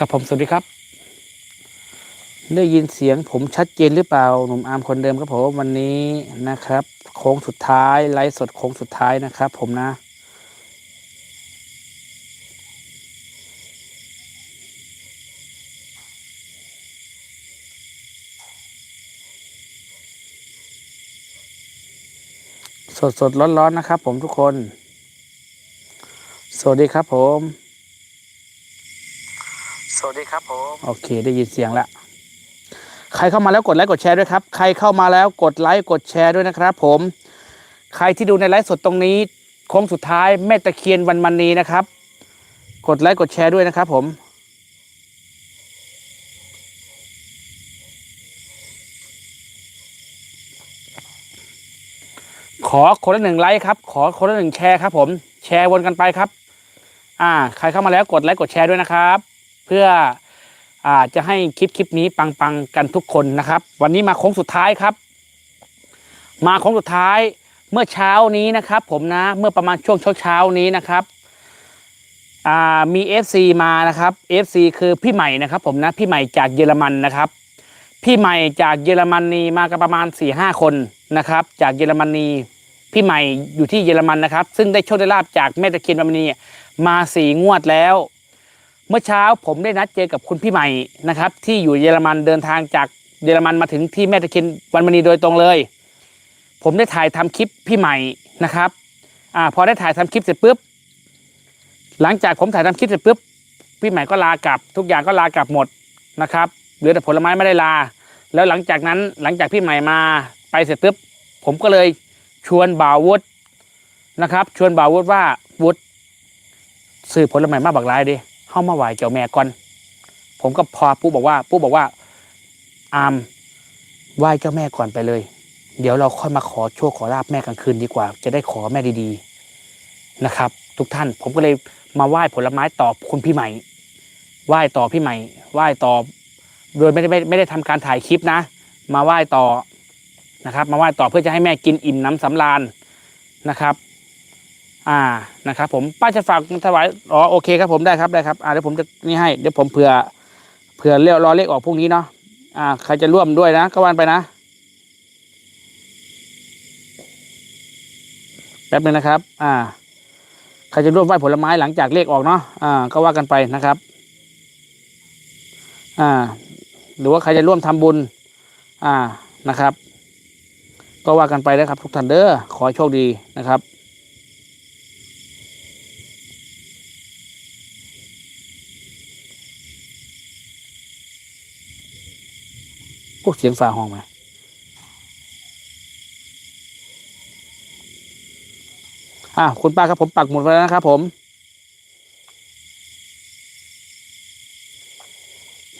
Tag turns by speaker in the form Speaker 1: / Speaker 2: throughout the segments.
Speaker 1: ครับผมสวัสดีครับ ได้ยินเสียงผมชัดเจนหรือเปล่าหนุ่มอาร์มคนเดิมครับผมวันนี้นะครับ โค้งสุดท้ายไลฟ์สดโค้งสุดท้ายนะครับ ผมนะ สดสดร้อนๆนะครับ ผมทุกคน สวัสดีครับผม สวัสดีครับผมโอเค ได้ยินเสียงแล้วใครเข้ามาแล้วกดไลค์กดแชร์ด้วยครับ ใครเข้ามาแล้วกดไลค์กดแชร์ด้วยนะครับ ผม ใครที่ดูในไลฟ์สดตรงนี้โค้งสุดท้ายแม่ตะเคียนวันมันนีนะครับ กดไลค์กดแชร์ด้วยนะครับ ผมขอคนละหนึ่งไลค์ครับ ขอคนละหนึ่งแชร์ครับผม แชร์วนกันไปครับ อ่า ใครเข้ามาแล้วกดไลค์กดแชร์ด้วยนะครับ เพื่ออจะให้คลิปคลิปนี้ปังๆกันทุกคนนะครับ วันนี้มาโค้งสุดท้ายครับ มาโค้งสุดท้ายเมื่อเช้านี้นะครับ ผมนะเมื่อประมาณช่วงเช้าๆนี้นะครับมี FC มานะครับ FC คือพี่ใหม่นะครับ ผมนะพี่ใหม่จากเยอรมันนะครับ พี่ใหม่จากเยอรมนีมากันประมาณ4ี่ห้าคนนะครับ จากเยอรมนีพี่ใหม่อยู่ที่เยอรมันนะครับ ซึ่งได้โชคได้ลาบจากแม่ตะเคียนวันมณีมาสี่งวดแล้ว เมื่อเช้าผมได้นัดเจอกับคุณพี่ใหม่นะครับ ที่อยู่เยอรมันเดินทางจากเยอรมันมาถึงที่แม่ตะเคียนวันมณีโดยตรงเลย ผมได้ถ่ายทำคลิปพี่ใหม่นะครับอ่าพอได้ถ่ายทำคลิปเสร็จปุ๊บหลังจากผมถ่ายทำคลิปเสร็จปุ๊บพี่ใหม่ก็ลากลับ ทุกอย่างก็ลากลับหมดนะครับเหลือแต่ผลไม้ไม่ได้ลา แล้วหลังจากนั้นหลังจากพี่ใหม่มาไปเสร็จปุ๊บผมก็เลยชวนบ่าววุฒนะครับ ชวนบ่าววุฒว่าวุฒซื้อผลไม้มาบักหลายดิ เข้ามาไหวเจ้าแม่ก่อน ผมก็พอปุ๊บบอกว่าปุ๊บบอกว่า อามไหว้เจ้าแม่ก่อนไปเลย เดี๋ยวเราค่อยมาขอโชคขอลาบแม่กลางคืนดีกว่า จะได้ขอแม่ดีๆนะครับ ทุกท่านผมก็เลยมาไหว้ผลไม้ต่อคุณพี่ใหม่ไหว้ต่อพี่ใหม่ไหว้ต่อโดยไม่ได้ไม่ไม่ได้ทำการถ่ายคลิปนะ มาไหว้ต่อนะครับ มาไหว้ต่อเพื่อจะให้แม่กินอิ่มน้ำสำราญนะครับ อ่านะครับผมป้าจะฝากถวายอ๋อโอเคครับผมได้ครับได้ครับอ่าเดี๋ยวผมจะนี่ให้เดี๋ยวผมเผื่อเผื่อเรียรอเลขออกพรุ่งนี้เนาะอ่าใครจะร่วมด้วยนะก็วันไปนะแป๊บนึงนะครับ อ่า ใครจะร่วมไหว้ผลไม้หลังจากเลขออกเนาะ อ่า ก็ว่ากันไปนะครับ อ่า หรือว่าใครจะร่วมทำบุญ อ่า นะครับ ก็ว่ากันไปนะครับ ทุกท่านเด้อ ขอโชคดีนะครับ พวกเสียงฝ่าห้องไหมอ่าคุณป้าครับผมปักหมุดไว้แล้วนะครับผม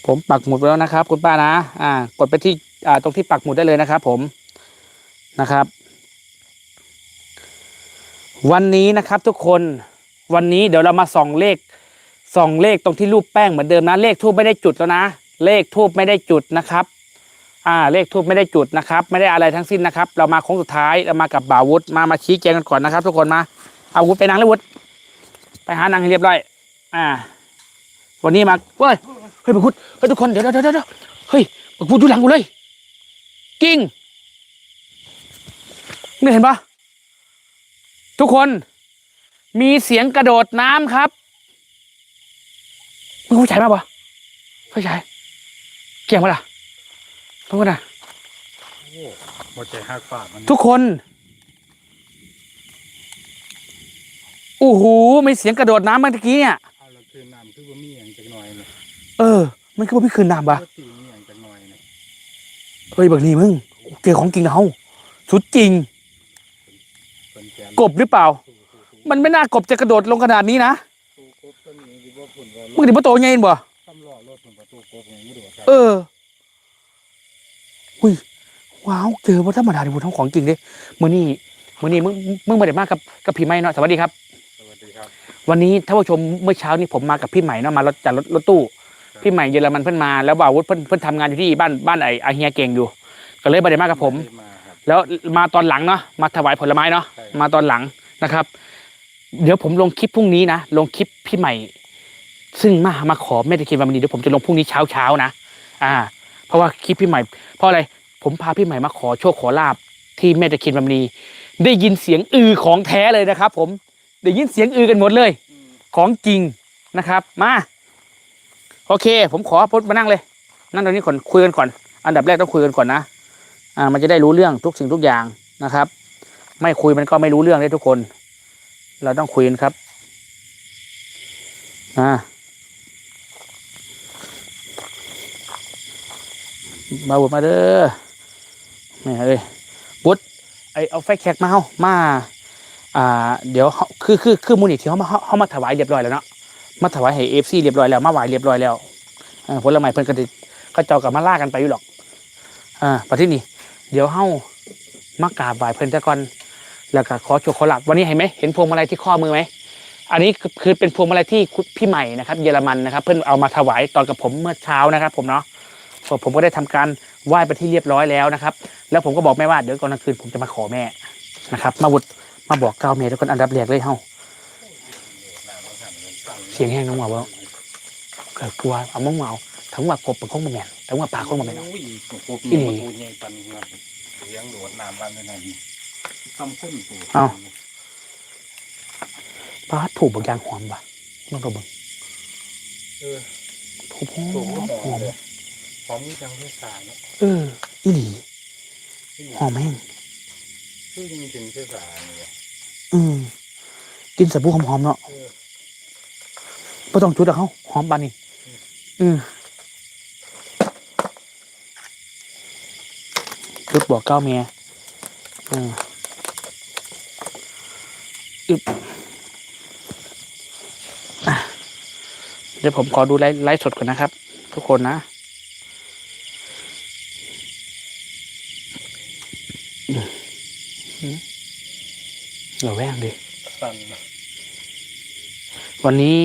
Speaker 1: ผมปักหมุดไว้แล้วนะครับ คุณป้านะ อ่า กดไปที่อ่าตรงที่ปักหมุดได้เลยนะครับ ผมนะครับ วันนี้นะครับทุกคนวันนี้เดี๋ยวเรามาส่องเลขส่องเลขตรงที่รูปแป้งเหมือนเดิมนะ เลขทูบไม่ได้จุดแล้วนะ เลขทูบไม่ได้จุดนะครับ อ่าเลขทูบไม่ได้จุดนะครับ ไม่ได้อะไรทั้งสิ้นนะครับ เรามาโค้งสุดท้ายเรามากับบ่าวุฒมามาชี้แจงกันก่อนนะครับ ทุกคนมาเอาวุฒไปนั่งเลยวุฒไปหานางให้เรียบร้อยอ่า วันนี้มาเฮ้ยเฮ้ยบักพุดเฮ้ยทุกคนเดี๋ยวเดี๋ยวเดี๋ยวเฮ้ยบักพุดดูหลังกูเลยกิ้งนี่เห็นปะทุกคนมีเสียงกระโดดน้ำครับมึงเข้าใจมาปะเข้าใจเกี่ยงปะล่ะ ทุกคนนะ
Speaker 2: โอ้หัวใจหักปากมัน
Speaker 1: ทุกคน โอ้โหมีเสียงกระโดดน้ำเมื่อกี้เนี่ย
Speaker 2: เอาละคือน้ำคือว่ามีอย่างจักหน่อยเนี่ย
Speaker 1: เออ มันคือว่าพี่คืนน้ำปะ
Speaker 2: ก็ตีมีอย่างจักหน่อยเนี่ย
Speaker 1: เฮ้ยบักนี่มึงเจอของจริงนะเฮาสุดจริง
Speaker 2: เป็นแกน
Speaker 1: กบหรือเปล่า มันไม่น่ากบจะกระโดดลงขนาดนี้นะ
Speaker 2: ตู้กบตัวนี้ที่ว่าผุนว่า
Speaker 1: มึงถึงมาโตไงเห็นบ่
Speaker 2: ทำหล่อรถผุนประตูกบอย่างนี้ดูครับ
Speaker 1: เออ อุ้ยว้าวเจอว่าธรรมดาดิบุท้องของจริงเด้มื่อนี้มื่อนี้มึงมึงมาได้มากกับกับพี่ใหม่เนาะสวัสดีครับ
Speaker 2: สวัสดีครับ
Speaker 1: วันนี้ท่านผู้ชมเมื่อเช้านี้ผมมากับพี่ใหม่เนาะมารถจากรถรถตู้พี่ใหม่เยอรมันเพิ่นมาแล้วบ่าววุฒิเพิ่นเพิ่นทำงานอยู่ที่บ้านบ้านไอ้อาเฮียเก่งอยู่ ก็เลยมาได้มากกับผม
Speaker 2: ไได้มาครับ
Speaker 1: แล้วมาตอนหลังเนาะมาถวายผลไม้เนาะ
Speaker 2: ใช่
Speaker 1: มาตอนหลังนะครับ เดี๋ยวผมลงคลิปพรุ่งนี้นะลงคลิปพี่ใหม่ ซึ่งมามาขอแม่ตะเคียนวันนี้เดี๋ยวผมจะลงพรุ่งนี้เช้าเช้าๆนะอ่า เพราะว่าคลิปพี่ใหม่ เพราะอะไรผมพาพี่ใหม่มาขอโชคขอลาบที่แม่ตะเคียนวันนี้ได้ยินเสียงอือของแท้เลยนะครับ ผมได้ยินเสียงอือกันหมดเลย ของจริงนะครับ มาโอเค ผมขอพดมานั่งเลย นั่งตรงนี้ก่อนคุยกันก่อน อันดับแรกต้องคุยกันก่อนนะอ่ามันจะได้รู้เรื่องทุกสิ่งทุกอย่างนะครับ ไม่คุยมันก็ไม่รู้เรื่องเลยทุกคน เราต้องคุยกันครับ อ่า มาบุดมาเด้อแม่เอ้ยบุดไอเอาไฟแขกมาเฮามาอ่าเดี๋ยวเขาคือคือคือมูลนิธิเขามาเขามาถวายเรียบร้อยแล้วเนาะมาถวายให้เอฟซีเรียบร้อยแล้วมาไหวเรียบร้อยแล้วอ่าผลไม้เพิ่นก็ติก็เจ้ากับมาล่ากันไปอยู่หรอกอ่าประเทศนี้เดี๋ยวเฮามากราบไหว้เพิ่นซะก่อนแล้วก็ขอโชคขอลาบวันนี้เห็นไหมเห็นพวงมาลัยที่ข้อมือไหมอันนี้คือเป็นพวงมาลัยที่พี่ใหม่นะครับ เยอรมันนะครับ เพิ่นเอามาถวายตอนกับผมเมื่อเช้านะครับ ผมเนาะ ผมผมก็ได้ทำการไหว้ไปที่เรียบร้อยแล้วนะครับ แล้วผมก็บอกแม่ว่าเดี๋ยวก่อนกลางคืนผมจะมาขอแม่นะครับ มาบุดมาบอกเก้าวแม่ทุกคนอันดับแรกเลยเฮาเสียงแห้งน้องว่าว่าเกิดกลัวเอามองเมาทั้งว่ากบเป็นของบ่แม่นทั้งว่าปลาของบ่แม่นเนาะ
Speaker 2: โอ้ยกบ
Speaker 1: อี
Speaker 2: มี
Speaker 1: หลี
Speaker 2: ประตูใหญ่ปันเงินเลี้ยงโดดน้ำรันในนั้นทำพุ่นปู
Speaker 1: เอ้าปลาถูกบางอย่างหอมป่ะมันก็เบิ่ง
Speaker 2: เออ
Speaker 1: ถูกห
Speaker 2: ถู
Speaker 1: อกม
Speaker 2: ห
Speaker 1: ห
Speaker 2: อ
Speaker 1: อ
Speaker 2: ม
Speaker 1: ม
Speaker 2: เลย หอมนี่จังที่สารเนาะ
Speaker 1: เออ อีหลีหอมแห้ง
Speaker 2: คือจริงๆที่สารเนี่ย
Speaker 1: อืมกินสบู่หอมๆเนาะ
Speaker 2: เออ
Speaker 1: ไม่ต้องจุดอะเขาหอมปานนี่อืมจุดบอกเก้าเมียอืมอึบอะเดี๋ยวผมขอดูไลฟ์ไลฟ์สดก่อนนะครับ ทุกคนนะอืมอืมเราแวงดิ
Speaker 2: สั่น
Speaker 1: วันนี้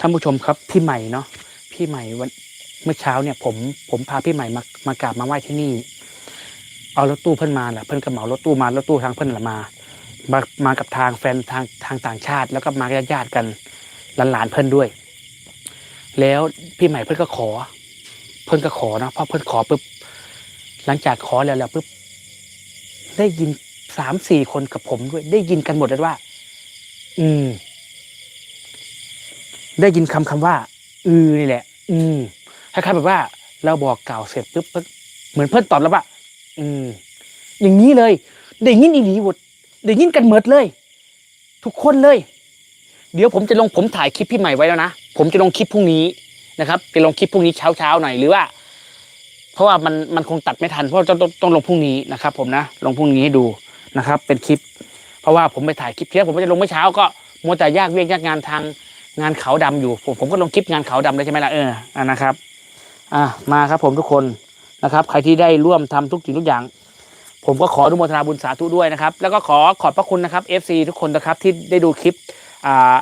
Speaker 1: ท่านผู้ชมครับพี่ใหม่เนาะพี่ใหม่วันเมื่อเช้าเนี่ยผมผมพาพี่ใหม่มามากราบมาไหว้ที่นี่ เอารถตู้เพิ่อนมาแหละเพิ่อนก็เหมารถตู้มารถตู้ทางเพิ่อนแหละมา มามากับทางแฟนทางทางต่างชาติ แล้วก็มาญาติญาติกันหลานๆเพิ่อนด้วย แล้วพี่ใหม่เพิ่อนก็ขอ เพิ่อนก็ขอนะพอเพิ่อนขอปุ๊บหลังจากขอแล้วแล้วปุ๊บได้ยิน สามสี่คนกับผมด้วย ได้ยินกันหมดเลยว่า อืม ได้ยินคำคำว่า อือนี่แหละ อืมคล้ายๆแบบว่า เราบอกกล่าวเสร็จปุ๊บเหมือนเพื่อนตอบแล้วว่าอืม อย่างนี้เลยได้ยินอีหลีหมดได้ยินกันหมดเลย ทุกคนเลย เดี๋ยวผมจะลงผมถ่ายคลิปพี่ใหม่ไว้แล้วนะผมจะลงคลิปพรุ่งนี้นะครับจะลงคลิปพรุ่งนี้เช้าเช้าๆหน่อยหรือว่า เพราะว่ามันมันคงตัดไม่ทันเพราะต้องต้องต้องลงพรุ่งนี้นะครับ ผมนะลงพรุ่งนี้ให้ดู นะครับ เป็นคลิป เพราะว่าผมไปถ่ายคลิปเที่ยผมก็จะลงเมื่อเช้าก็มัวแต่ยากเวียกยากงานทางงานขาวดำอยู่ ผมผมก็ลงคลิปงานขาวดำเลยใช่ไหมล่ะเอออะนะครับ อะมาครับผมทุกคนนะครับ ใครที่ได้ร่วมทำทุกสิ่งทุกอย่าง ผมก็ขออนุโมทนาบุญสาธุด้วยนะครับ แล้วก็ขอขอบพระคุณนะครับ FC ทุกคนนะครับที่ได้ดูคลิปอ่า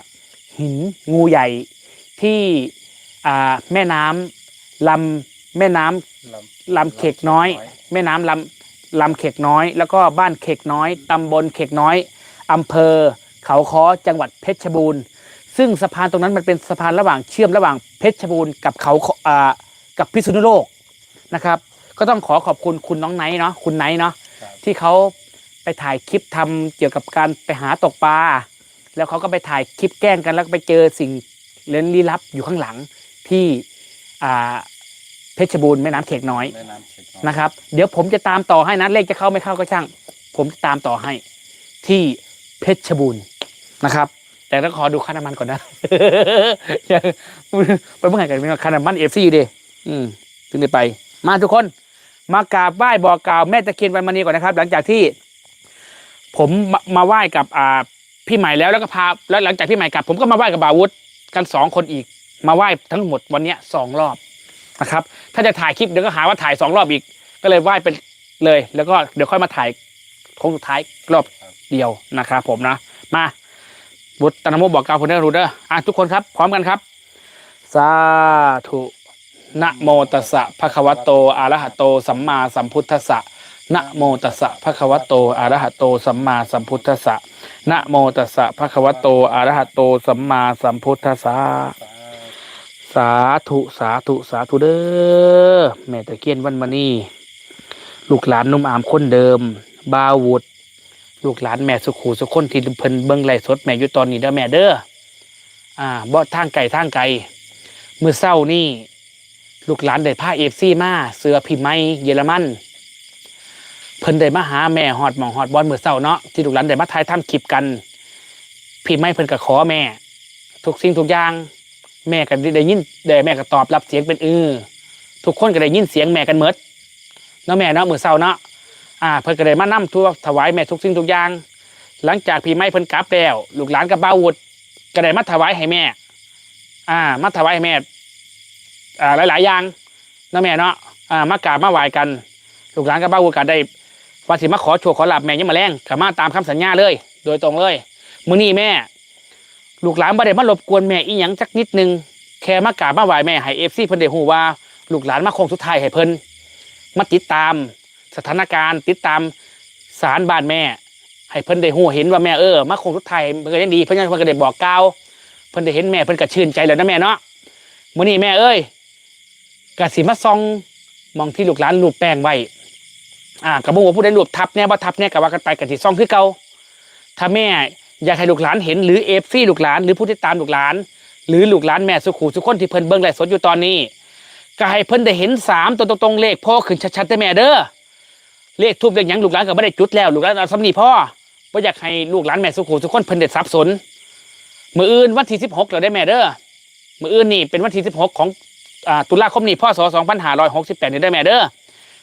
Speaker 1: หินงูใหญ่ที่อ่าแม่น้ำลำแม่น้ำ
Speaker 2: ลำ
Speaker 1: ลำเขกน้อย แม่น้ำลำ ลำเขกน้อย แล้วก็บ้านเขกน้อยตำบลเขกน้อยอำเภอ เขาค้อจังหวัดเพชรบูรณ์ ซึ่งสะพานตรงนั้นมันเป็นสะพานระหว่างเชื่อมระหว่างเพชรบูรณ์กับเขาอ่ากับพิษณุโลกนะครับ ก็ต้องขอขอบคุณคุณน้องไนท์เนาะคุณไนท์เนาะ
Speaker 2: ครับ
Speaker 1: ที่เขาไปถ่ายคลิปทำเกี่ยวกับการไปหาตกปลาแล้วเขาก็ไปถ่ายคลิปแกล้งกันแล้วก็ไปเจอสิ่งเล่นลี้ลับอยู่ข้างหลังที่อ่า เพชรบูรณ์แม่น้ำเขกน้อย
Speaker 2: แม่น้ำเช็ด
Speaker 1: นะครับ เดี๋ยวผมจะตามต่อให้นะเลขจะเข้าไม่เข้าก็ช่าง ผมจะตามต่อให้ ที่เพชรบูรณ์นะครับ แต่ต้องขอดูค่าน้ำมันก่อนนะอย่าไปเมื่อไหร่กันเป็นค่าน้ำมันเอฟซีดิอืมถึงได้ไป มาทุกคนมากราบไหว้บอกกล่าวแม่ตะเคียนวันมณีก่อนนะครับ หลังจากที่ ผมมามาไหว้กับอ่าพี่ใหม่แล้วแล้วก็พาแล้วหลังจากพี่ใหม่กลับ ผมก็มาไหว้กับบาวุธกันสองคนอีก มาไหว้ทั้งหมดวันเนี้ยสองรอบ นะครับ ถ้าจะถ่ายคลิปเดี๋ยวก็หาว่าถ่ายสองรอบอีก ก็เลยไหว้ไปเลย แล้วก็เดี๋ยวค่อยมาถ่ายโค้งสุดท้ายรอบเดียวนะครับผมนะ มาบุตรตนโมบอกกล่าวคุณเดอร์รูเดอร์อะทุกคนครับ พร้อมกันครับ สาธุนะโมตัสสะภะคะวะโตอะระหะโต สัมมาสัมพุทธัสสะนะโมตัสสะภะคะวะโตอะระหะโต สัมมาสัมพุทธัสสะนะโมตัสสะภะคะวะโตอะระหะโต สัมมาสัมพุทธัสสะ สาธุสาธุสาธุเด้อแม่ตะเคียนวันมานี่ลูกหลานนุ่มอามคนเดิม บาววุดลูกหลานแม่สุขูสุคนที่เพิ่นเบิ่งไลฟ์สดแม่อยู่ตอนนี้เด้อแม่เด้ออ่าบ่ทางไก่ทางไก่มื้อเช้านี่ ลูกหลานได้พาเอฟซีมาเสือพิมไม้เยอรมันเพิ่นได้มาหาแม่ฮอดหมองฮอดบอลมื้อเช้าเนาะที่ลูกหลานได้มาถ่ายทำคลิปกันพิมไม้เพิ่นก็ขอแม่ ทุกสิ่งทุกอย่าง แม่ก็ได้ยินได้แม่ก็ตอบรับเสียงเป็นเออทุกคนก็ได้ยินเสียงแม่กันเมดเนาะแม่เนาะมือเช้าเนาะอ่าเพิ่นก็ได้มานํทั่วถวายแม่ทุกสิ่งทุกอย่าง หลังจากพี่ไม้เพิ่นกลับแล้วลูกหลานกับบ่าววุฒก็ได้มาถวายให้แม่ อ่ามาถวายให้แม่อ่าหลาย ๆ อย่างเนาะแม่เนาะอ่ามากราบมาไหว้กัน ลูกหลานกับบ่าววุฒก็ได้ว่าสิมาขอโชว์ขอหลาบแม่ยังมาแรงก็มาตามคำสัญญาเลย โดยตรงเลยมื้อนี้แม่ ลูกหลานบ่ได้มารบกวนแม่อีหยังจักนิดนึงแค่มากราบมาไหว้แม่ให้เอฟซีเพิ่นได้ฮู้ว่าลูกหลานมาคงสุดท้ายให้เพิ่นมาติดตาม สถานการณ์ ติดตามสารบ้านแม่ ให้เพิ่นได้ฮู้เห็นว่าแม่เออมาคงสุดท้ายเพิ่นก็ยังดีเพิ่นยังเพิ่นก็ได้บอกกล่าวเพิ่นได้เห็นแม่เพิ่นก็ชื่นใจแล้วนะแม่เนาะมื้อนี้แม่เอ้ยก็สิมาส่องมองที่ลูกหลานรูปแป้งไว้อ่าก็บ่ว่าผู้ใดรูปทับแน่บ่ทับแน่ก็ว่ากันไปก็สิส่องคือเก่าถ้าแม่ อยากให้ลูกหลานเห็นหรือเอฟซีลูกหลานหรือผู้ที่ตามลูกหลาน หรือลูกหลานแม่สุขูสุคนที่เพิ่นเบิ่งไลฟ์สดอยู่ตอนนี้ ก็ให้เพิ่นได้เห็นสามตัวตรงๆเลขพ่อขึ้นชัดๆได้แม่เด้อเลขทูบเลขยังลูกหลานก็ไม่ได้จุดแล้วลูกหลานเอาสำนีพ่อบ่อยากให้ลูกหลานแม่สุขูสุคนเพิ่นเด็ดสับสนมืออื่นวันที่สิบหกเราได้แม่เด้อมืออื่นนี่เป็นวันที่สิบหกของตุลาคมนี้พศสองพันห้าร้อยหกสิบแปดนี่ได้แม่เด้อ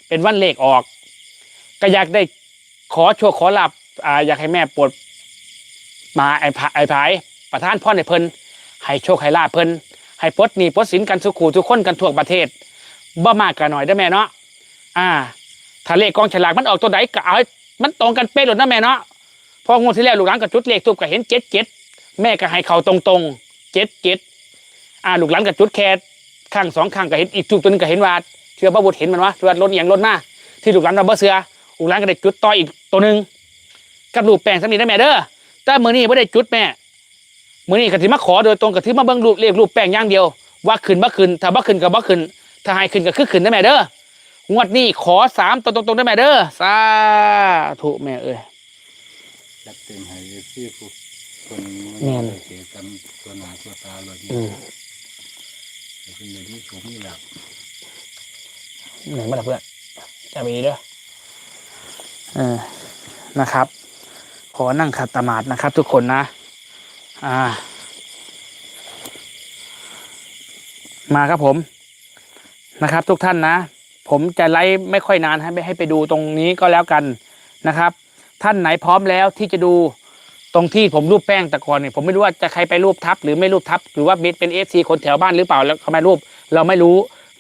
Speaker 1: เป็นวันเลขออก ก็อยากได้ขอโชว์ขอลาบออยากให้แม่โปรด มาไอ้พะไอ้พายประธานพ่อในเพิ่นให้โชคให้ลาภเพิ่นให้ปลดหนี้ปลดสินกันสุขูทุกคนกันทั่วประเทศบ่มากกันหน่อยได้อแม่เนาะอ่าถ้าเลขกองฉลากมันออกตัวไหนก็เอาให้มันตรงกันเป๊ะหลดนะแม่เนาะพองวดที่แล้วลูกหลานก็จุดเลขทูบก็เห็นเจ็ดเจ็ดแม่ก็ให้เขาตรงๆเจ็ดเจ็ดอ่าลูกหลานก็จุดแค่ข้างสองข้างก็เห็นอีกทูบตัวนึงก็เห็นว่าเชื่อพระบุตรเห็นมันวะเชื่อรถอย่างรถมาที่ลูกหลานเราบ่เสือลูกหลานก็ได้จุดต่ออีกตัวหนึ่งกับรูปแป้งสำนีได้แม่เด้อ แต่มือนี้ไม่ได้จุดแม่มือนี้กะทิมาขอโดยตรงกะทิมาเบิ่งรูปเลขรูปแป้งอย่างเดียว ว่าขึ้นบ่ขึ้นถ้าบ่ขึ้นก็บ่ขึ้นถ้าให้ขึ้นก็คือขึ้นได้แม่เด้องวดนี้ขอสามตัวตรงๆได้แม่เด้อสาธุแม่เอ้ย
Speaker 2: จัดเต็มให้ที่ผู้คน
Speaker 1: แม่น
Speaker 2: เสียกันตัวหนาตัวตาเลย
Speaker 1: อืม
Speaker 2: เป็นอย่างที่สูงนี่แหละ
Speaker 1: ไหนมาละเพื่อนจะมีเด้อเออนะครับข อนั่งขัดตมาดนะครับ ทุกคนนะ อ่า มาครับผมนะครับ ทุกท่านนะ ผมจะไลฟ์ไม่ค่อยนานให้ไปให้ไปดูตรงนี้ก็แล้วกันนะครับ ท่านไหนพร้อมแล้วที่จะดูตรงที่ผมรูปแป้งแต่ก่อนเนี่ยผมไม่รู้ว่าจะใครไปรูปทับหรือไม่รูปทับหรือว่าเป็นเอฟซีคนแถวบ้านหรือเปล่าแล้วเขาไม่รูป เราไม่รู้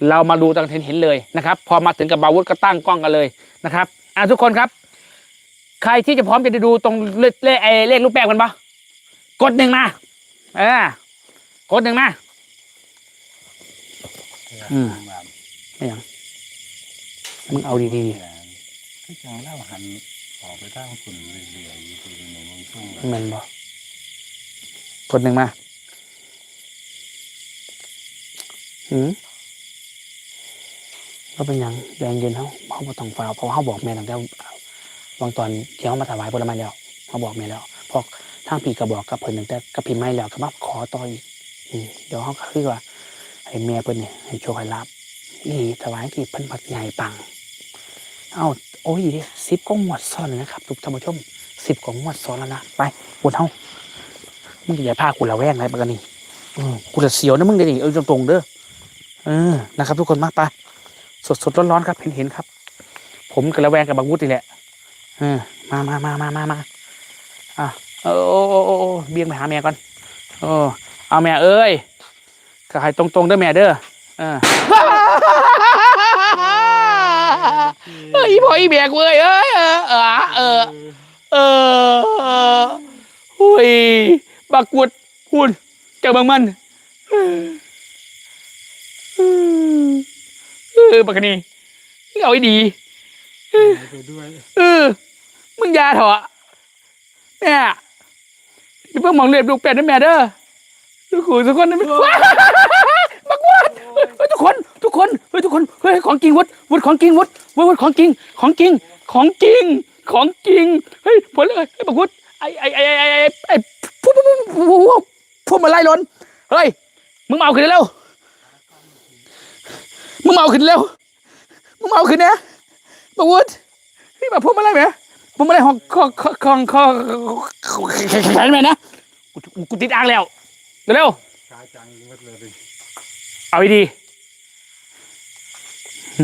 Speaker 1: เรามาดูตอนเห็นเห็นเลยนะครับ พอมาถึงกับบาวุธก็ตั้งกล้องกันเลยนะครับอะทุกคนครับ ใครที่จะพร้อมจะดูตรงเลขเลขไอ้เลขรูปแป้งมันปะกดหนึ่งมาเออกดหนึ่งมาอืมไม่ยังมึงเอาดี
Speaker 2: ที่จังเล่าหันออกไปทางฝุ่นเรื่อยๆอยู่ในมืองช่วง
Speaker 1: ๆแมันบ่กดหนึ่งมาหืมก็เป็นยังแดงเย็นเขาเขาบ่ต้องฝ่าวเพราะเขาบอกแม่ตั้งแต่ วางตอนที่เขามาถวายผลไม้แล้วเขาบอกแม่แล้วพอทางพี่ก็บอกกับเพิ่นตั้งแต่กับพี่ไม้แล้วก็มาขอต่ออีกเดี๋ยวเขาก็คือว่าให้แม่เพิ่นเนี่ยให้โชคให้ลาบอีถวายกี่เพิ่นบักใหญ่ปัง เอ้าโอ้ยสิบกว่างวดซ้อนนะครับทุกท่านผู้ชมสิบกว่างวดซ้อนแล้วนะไปปวดเฮามึงอย่าพากูละแวงไรปะกันนี่กูจะเสียวนะมึงเดี๋ยวนี้เออตรงๆเด้อเออนะครับ ทุกคนมาไปสดสดร้อนร้อนๆครับเห็นเห็นๆครับ ผมกับละแวงกับบางวุฒินี่แหละ เออมามามามามามาอะโอ้โอ้โอ้โอ้โอ้เบี่ยงไปหาแม่ก่อนโอ้เอาแม่เอ้ยก็ให้ตรงๆเด้อแม่เด้อเออเอ้ยพออีแบกเว้ยเอ้ยเออเออเออเออหุยบักกุดหุ่นเจ้าบางมันเออเออบักกะนี่เอาไอ้ดี
Speaker 2: ไปด้วย
Speaker 1: เออ มึงยาเถอะแม่อย่าเพิ่งมองเรียบลูกเป็ดนะแม่เด้อลูกขู่สักคนนะแม่บักกุจริงวุฒวุฒของจริงวุฒวุฒวุฒของจริงของจริงของจริงของจริงเฮ้ยผลเลยเฮ้ยบอกวุฒไอ้ไอ้ไอ้ไอ้ไอไอไอพูดพูดพูดพูดพูดมาไล่ล้นเฮ้ยมึงเอาขึ้นเร็วมึงเอาขึ้นเร็วมึงเอาขึ้นนี่ยบอกวุฒนี่มาพูดมาไล่ไหม มาไล่ของของของของของแขนไหมนะกูกูติดอ่างแล้วเร็ว
Speaker 2: ช้าจังหมดเลยดิ
Speaker 1: เอาดีหึ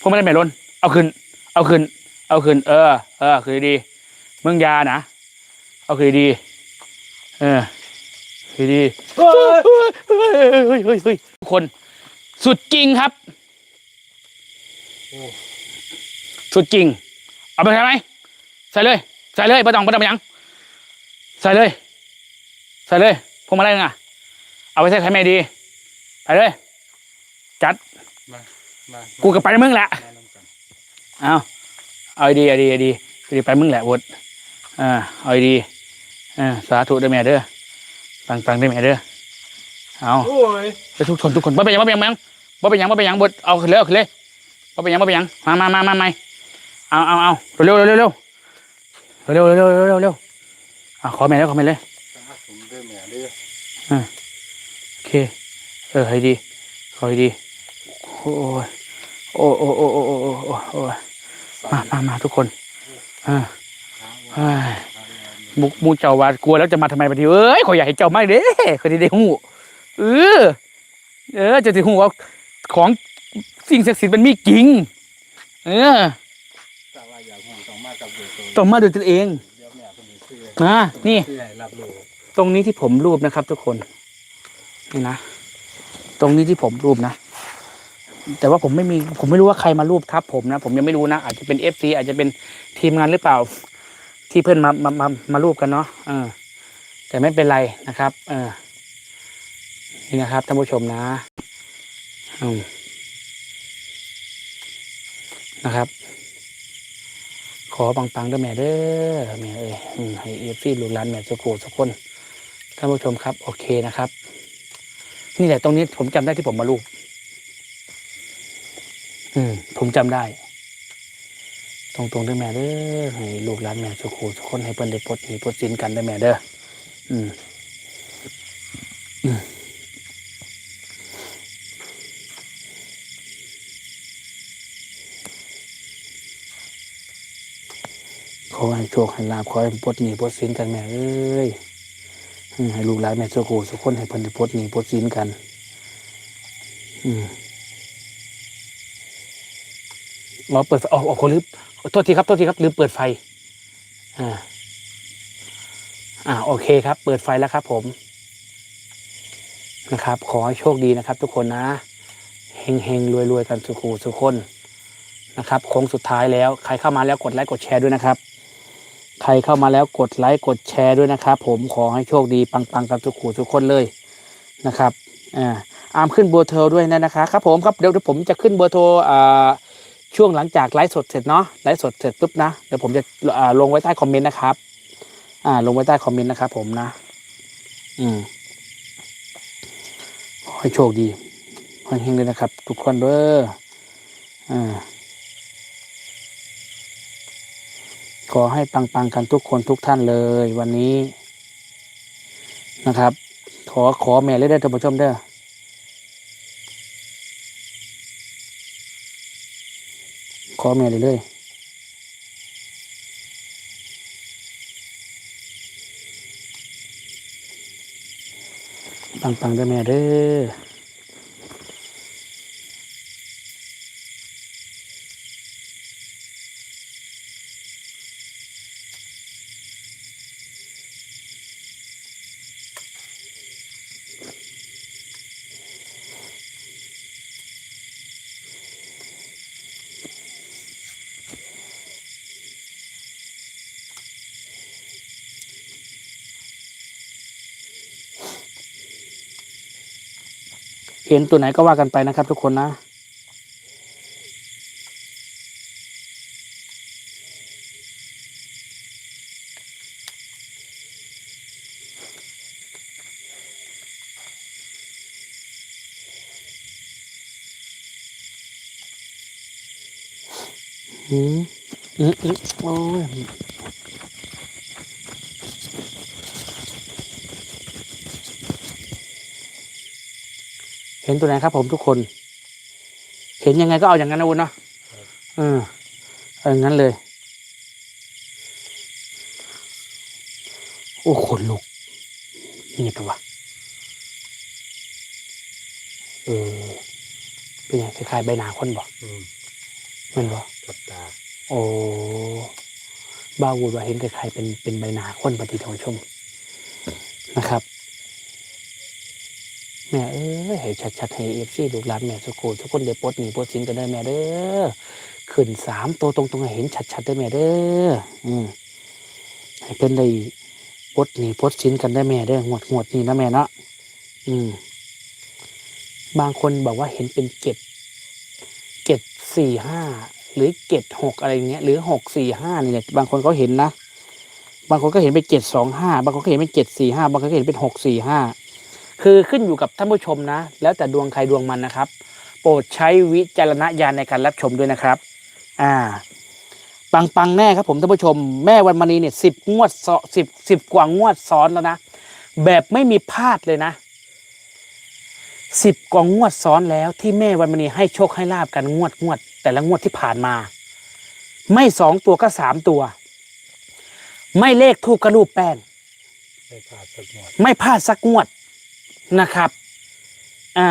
Speaker 1: พูดมาไล่ไหมล้นเอาขึ้น เอาขึ้น เอาขึ้น เออ เออคือดีๆมึงยานะเอาคือดีเออคือดี
Speaker 2: เฮ้ย
Speaker 1: เฮ้ยเฮ้ยทุกคนสุดจริงครับสุดจริง เอาไปใช่ไหม ใส่เลย ใส่เลยไม่ต้องไม่ต้องไปยัง ใส่เลย ใส่เลยพวงมาลัยนึงอะ เอาไปใส่ไข่แม่ดี ไปเลย จัด
Speaker 2: มามา
Speaker 1: กูกับไปมึงแหละ
Speaker 2: มานำกัน
Speaker 1: เอาเอาดีเอาดีเอาดีเอาดีไปมึงแหละวดอ่าเอาดีอ่าสาธุเด้อแม่เด้อปังปังๆเด้อแม่เด้อเอา
Speaker 2: โอ้ย
Speaker 1: ไปทุกคนทุกคนบ่ไปนหยังบ่ไปนหยังบ่ไปนหยังบ่ไปนหยังบ่เอาขึ้นเลยเอาขึ้นเลยบ่ไปนหยังบ่ไปนหยังมามามามามาเอาเอาเอาเร็วเร็วเร็วเร็ว เร็วเร็วเร็วเร็วเร็วอะขอแม่แล้วขอแม่เลย
Speaker 2: ผมด้วยแม่เลยอ่า
Speaker 1: โอเค เออให้ดีขอให้ดีโอ้ยโอ้โอ้โอ้โอ้โอ้โอ้มามามาทุกคนอ่ามุกมูเจ้าว่ากลัวแล้วจะมาทำไมปฏิเอ้ยขออยากให้เจ้าไม่เด้ขอดีได้หูเออเออจะถือหูว่าของสิ่งศักดิ์สิทธิ์มันมีจริง เออ
Speaker 2: ต้องมาดูตัว
Speaker 1: เอง
Speaker 2: เดี๋ยวแม่คนนี้ซื้อ
Speaker 1: นะนี่
Speaker 2: ซื้อให้รับรู้
Speaker 1: ตรงนี้ที่ผมรูปนะครับ ทุกคน นี่นะ ตรงนี้ที่ผมรูปนะ แต่ว่าผมไม่มี ผมไม่รู้ว่าใครมารูปทับผมนะ ผมยังไม่รู้นะ อาจจะเป็นเอฟซีอาจจะเป็นทีมงานหรือเปล่า ที่เพื่อนมา มา มา มารูปกันเนาะเออ แต่ไม่เป็นไรนะครับ เออ นี่นะครับท่านผู้ชมนะอืมนะครับ ขอปังๆด้วยแม่เด้อแม่เอ้ยให้เอฟซีลูกหลานแม่สุโขทุกคนท่านผู้ชมครับ โอเคนะครับ นี่แหละตรงนี้ผมจำได้ที่ผมมาลูกอืม ผมจำได้ ตรงๆด้วยแม่เด้อให้ลูกหลานแม่สุโขทุกคนให้เพิ่นได้ปลดหนี้ปลดสินกันด้วยแม่เด้ออืมอืม ขอให้โชคให้ลาภขอให้ปลดหนี้ปลดสินกันแม่เอ้ยให้ลูกหลานแม่สุโขทุกคนให้พิ่นได้ปลดหนี้ปลดสินกัน อืมเราเปิดไฟอ๋ออ๋อขอลืมโทษทีครับโทษทีครับลืมเปิดไฟ อ่า อ่า โอเคครับ เปิดไฟแล้วครับ ผมนะครับ ขอให้โชคดีนะครับ ทุกคนนะเฮงเฮงรวยรวยกันสุขูสุขคนนะครับโค้งสุดท้ายแล้ว ใครเข้ามาแล้วกดไลค์กดแชร์ด้วยนะครับ ครเข้ามาแล้วกดไลค์กดแชร์ด้วยนะครับผมขอให้โชคดีปังๆกันสุขูทุกคนเลยนะครับอ่าอามขึ้นเบอร์โทรด้วยนะนะคะครับผมครับเดี๋ยวเดี๋ยวผมจะขึ้นเบอร์โทรอ่าช่วงหลังจากไลฟ์สดเสร็จเนาะไลฟ์สดเสร็จปุ๊บนะเดี๋ยวผมจะอ่าลงไว้ใต้คอมเมนต์นะครับอ่าลงไว้ใต้คอมเมนต์นะครับผมนะ อืมขอให้โชคดีขอให้เฮงเลยนะครับ ทุกคนเด้ออ่า ขอให้ปังๆกันทุกคนทุกท่านเลยวันนี้นะครับ ขอขอแม่เลยได้ท่านผู้ชมเด้อขอแม่เลยเลยปังปังๆเด้อแม่เด้อ ห็นตัวไหนก็ว่ากันไปนะครับ ทุกคนนะอืมอืมอืมโอ้ย เห็นตัวไหนครับ ผมทุกคน เห็นยังไงก็เอาอย่างนั้นนะวุ้นเนาะเออเอาอย่างนั้นเลย โอ้ขนลุกนี่ตัวะเออเป็นยังคล้ายๆใบหนาคนบอก
Speaker 2: อืม
Speaker 1: มันบอก
Speaker 2: จับตา
Speaker 1: โอ้บ้าวูดว่าเห็นคล้ายๆเป็นเป็นใบหนาคนปฏิทานชมนะครับ แม่เอ้ยให้ชัดๆให้เอฟซีลูกหลานแม่สุโขทุกคนเดี๋ยวปดหนีปดสินกันได้แม่เด้อขึ้นสามตัวตรงๆให้เห็นชัดๆได้แม่เด้ออืมให้เพิ่นได้ปดหนีปดสินกันได้แม่เด้องวดงวดนี้นะแม่เนาะอืม บางคนบอกว่าเห็นเป็นเกตเกตสี่ห้าหรือเกตหกอะไรเงี้ยหรือหกสี่ห้านี่เนี่ยบางคนเขาเห็นนะบางคนก็เห็นเป็นเจ็ดสองห้าบางคนก็เห็นเป็นเจ็ดสี่ห้าบางคนก็เห็นเป็นหกสี่ห้า คือขึ้นอยู่กับท่านผู้ชมนะ แล้วแต่ดวงใครดวงมันนะครับ โปรดใช้วิจารณญาณในการรับชมด้วยนะครับ อ่า ปังปังๆแน่ครับผมท่านผู้ชม แม่วันมณีเนี่ยสิบงวดสิบสิบกว่างวดซ้อนแล้วนะ แบบไม่มีพลาดเลยนะสิบกว่างวดซ้อนแล้วที่แม่วันมณีให้โชคให้ลาบกันงวดงวด แต่ละงวดที่ผ่านมา ไม่สองตัวก็สามตัว ไม่เลขทูกกระลูปแป้ง
Speaker 2: ได้ผ่าสักหน่อย
Speaker 1: ไม่พลาดสักงวด นะครับ อ่า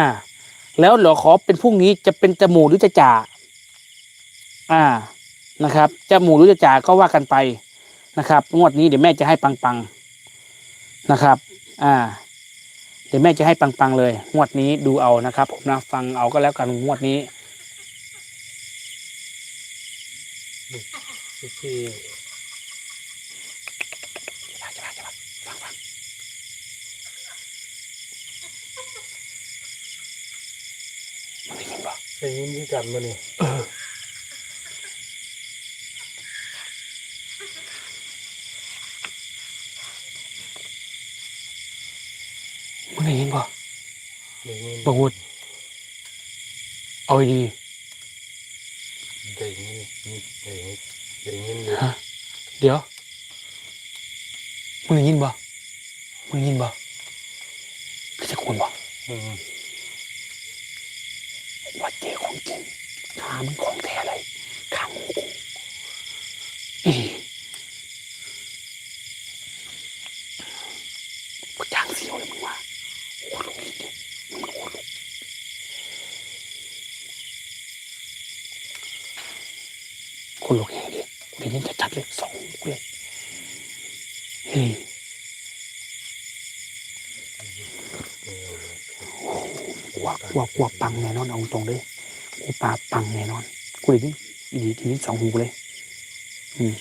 Speaker 1: แล้วหรอขอเป็นพรุ่งนี้จะเป็นจมูกหรือจะจ่าอ่านะครับจมูกหรือจะจ่าก็ว่ากันไปนะครับงวดนี้เดี๋ยวแม่จะให้ปังๆนะครับ อ่า เดี๋ยวแม่จะให้ปังๆเลย งวดนี้ดูเอานะครับผมนะฟังเอาก็แล้วกันงวดนี้
Speaker 2: ที่ที่
Speaker 1: จะจะจะฟังฟังมันได้ยินปะ
Speaker 2: ได้ยินที่กันมาเนี่ย
Speaker 1: เออมันได้ยินปะ
Speaker 2: ได้ยิน
Speaker 1: บังวุฒเอาดี
Speaker 2: ได้ยินนี่ได้ยินได้ยินอยู่
Speaker 1: ฮะเดี๋ยวมึงได้ยินปะมึงได้ยินปะคือจะคุณปะ
Speaker 2: อืม
Speaker 1: ว่าเจอของจริงขามของแท้เลยข้าหมูกูอีกูจางเสียวเลยมึงว่าโอ้ลูกนี่ดิมึงโอ้ลูกคนลูกแห่ดิกูได้ยินชัดๆเลยสองหูเลยเฮ้ย ว่าว่าว่าปังแน่นอนเอาตรงเลยกูปลาปังแน่นอนกูได้ยินอีดีทีสองหูเลย อืม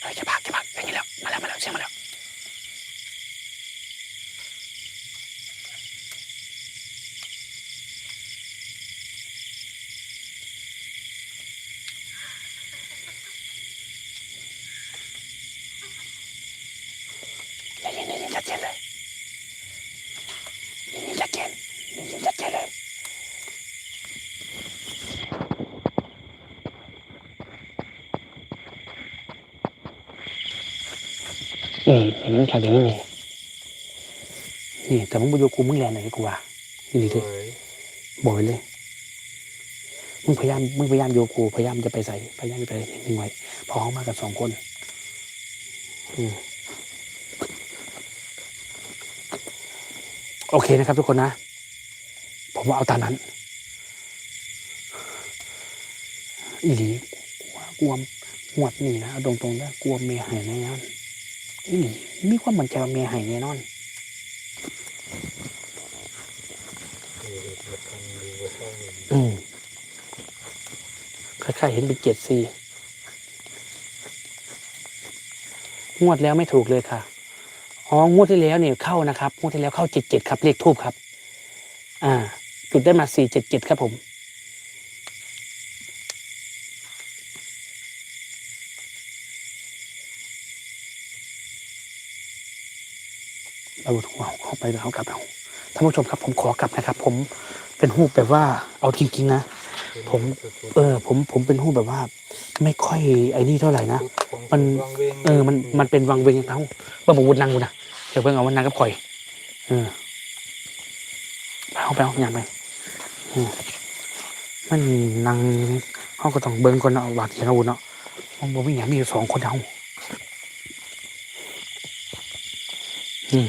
Speaker 1: เฮ้ยจะพักจะพักอย่างนี้แล้ว มาแล้ว มาแล้วเสียงมาแล้ว ได้ยินได้ยินชัดเจนเลยได้ยินชัดเจนได้ยินชัดเจนเลย นี่ อย่างนี้ครับอย่างนี้นี่นี่แต่มึงไปดูกูมึงแลนไหนกูว่านี่ดิ
Speaker 2: เฮ้ย
Speaker 1: บอกไปเลย มึงพยายามมึงพยายามโยกูพยายามจะไปใส่พยายามจะไปนิ่งไว้พอเขามากันสองคน อืมโอเคนะครับทุกคนนะ ผมว่าเอาตามนั้น อีหลีกลัวกลัวหวดนี่นะเอาตรงๆนะกลัวเมียหายแน่นอนอีหลี มีความมั่นใจว่าเมียหายแน่นอน
Speaker 2: เออเปิดทางดูว่าช่องนี้
Speaker 1: อืมคล้ายๆเห็นเป็นเจ็ดสี่งวดแล้วไม่ถูกเลยค่ะ อ๋อ งวดที่แล้วเนี่ยเข้านะครับ งวดที่แล้วเข้าเจ็ดเจ็ดครับ เลขทูบครับ อ่า จุดได้มาสี่เจ็ดเจ็ดครับผม เราเข้าไปแล้วกลับเราท่านผู้ชมครับผมขอกลับนะครับ ผมเป็นหูแบบว่าเอาจริงๆนะผม เออ ผมผมเป็นหูแบบว่า ไม่ค่อยไอ้นี่เท่าไหร่นะมันเออมันมันเป็นวังเวงเขาเบิ่งบอกวุฒนังกูนะเดี๋ยวเบิ่งเอาวันนังกับข่อย เออไปเอาไปเอาอย่างไปมันนังเขาก็ต้องเบิ่งคนเนาะบาดเจ็บอาวุธเนาะมันบอกว่าอย่างมีอยู่สองคนเอาอืม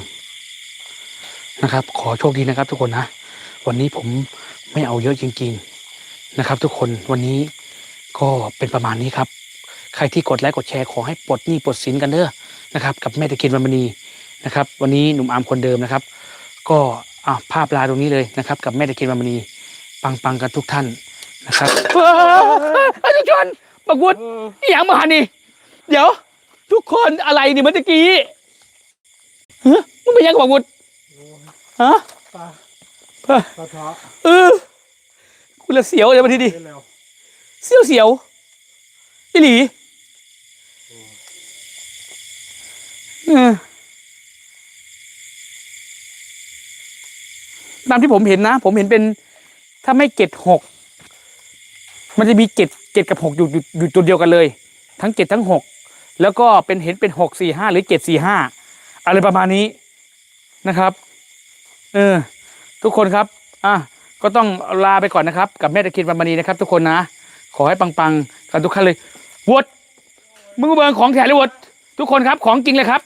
Speaker 1: นะครับ ขอโชคดีนะครับ ทุกคนนะ วันนี้ผมไม่เอาเยอะจริง ๆนะครับ ทุกคนวันนี้ก็เป็นประมาณนี้ครับ ใครที่กดไลค์กดแชร์ขอให้ปลดหนี้ปลดสินกันเด้อนะครับ กับแม่ตะเคียนวันมณีนะครับ วันนี้หนุ่มอามคนเดิมนะครับ ก็อะภาพลาตรงนี้เลยนะครับ กับแม่ตะเคียนวันมณีปังปังๆกันทุกท่านนะครับไอ้ทุกคนบักวุฒอหย่างมาหันนี่ เดี๋ยว ทุกคนอะไรนี่เมื่อกี้ฮะมึงไปยังกับบักวุฒ ฮะ
Speaker 2: ปลา
Speaker 1: เอ้อ
Speaker 2: ปลาท้อ
Speaker 1: เออคุณละเสียวเลยมาทีดิ
Speaker 2: ได้แล้ว
Speaker 1: เสียวเสียวอีหลีเออตามที่ผมเห็นนะ ผมเห็นเป็น ถ้าไม่เกตหกมันจะมีเกตเกตกับหกอยู่อยู่อยู่ตัวเดียวกันเลย ทั้งเกตทั้งหกแล้วก็เป็นเห็นเป็นหกสี่ห้าหรือเกตสี่ห้าอะไรประมาณนี้นะครับ เออ ทุกคนครับ อะก็ต้องลาไปก่อนนะครับ กับแม่ตะเคียนวันมณีนะครับ ทุกคนนะ ขอให้ปังๆกันทุกท่านเลยวดมึงเบิงของแถมเลยวดทุกคนครับ ของจริงเลยครับ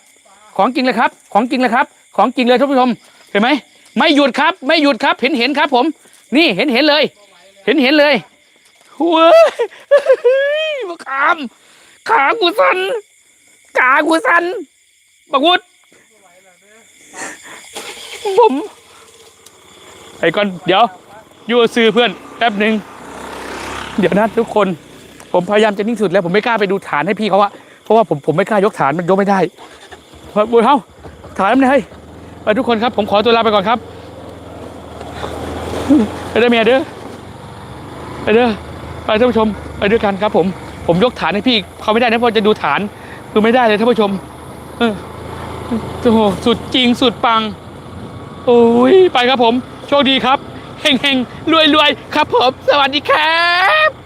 Speaker 1: ของจริงเลยครับ ของจริงเลยครับ ของจริงเลยท่านผู้ชม เห็นไหมไม่หยุดครับ ไม่หยุดครับ เห็นเห็นครับ ผม นี่เห็นเห็นเลย เห็นเห็นเลยเว้ยมะขามขากูสันขากูสันบักวุฒ ผมไอ้ก่อนเดี๋ยวยู่ซื้อเพื่อนแป๊บหนึ่งเดี๋ยวนะทุกคน ผมพยายามจะนิ่งสุดแล้วผมไม่กล้าไปดูฐานให้พี่เขาอะเพราะว่าผมผมไม่กล้ายกฐานมันยกไม่ได้เพราะบุญเฮาฐานมันให้ไปทุกคนครับ ผมขอตัวลาไปก่อนครับไปเด้อเมียเด้อไปเด้อไปท่านผู้ชมไปด้วยกันครับ ผม ผมยกฐานให้พี่เขาไม่ได้นะเพราะจะดูฐานคือไม่ได้เลยท่านผู้ชม เออโอ้โหสุดจริงสุดปัง โอ้ยไปครับผม โชคดีครับเฮงเฮงรวยรวยครับผม สวัสดีครับ